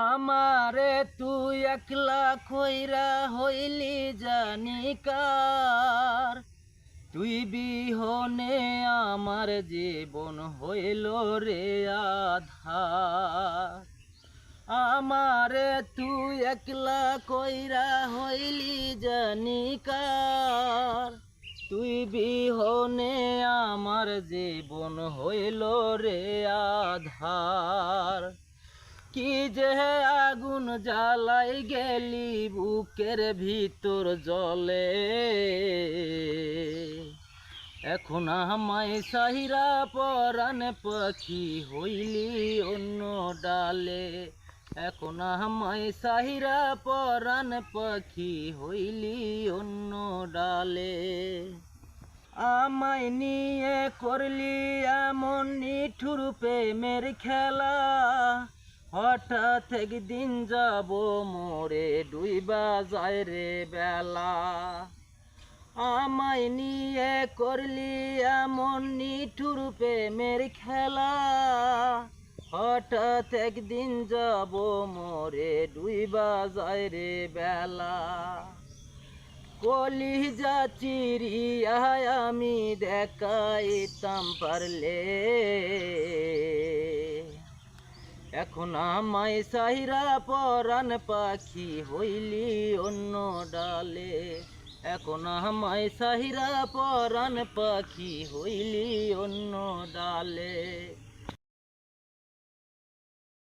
আমারে তুই একলা কইরা হইলি জানিকার তুই বিহনে আমার জীবন হইল রে আধার। আমারে তুই একলা কইরা হইলি জানিকার তুই বিহনে আমার জীবন হইল রে আধার। কি যে আগুন জ্বালাই গেলি বুকের ভিতর জলে? এখন আমায় সাহিরা পরাণ পাখি হইলি অন্য ডালে। এখন আমায় সাহিরা পরাণ পাখি হইলি অন্য ডালে। আমায় নিয়ে করলি এমন নিঠুর প্রেমের খেলা। হঠাৎ একদিন যাব মোরে ডুইবা যায় রে বেলা। আমায় নিয়ে করলি এমন নিঠুর প্রেমের খেলা। হঠাৎ একদিন যাব মোরে ডুইবা যায় রে বেলা। কলি যা চিরিয়া আমি দেখাইতাম পারলে। এখন আমায় সাহিরা পরাণ পাখি হইলি অন্য ডালে। এখন আমায় সাহিরা পরাণ পাখি হইলি অন্য ডালে।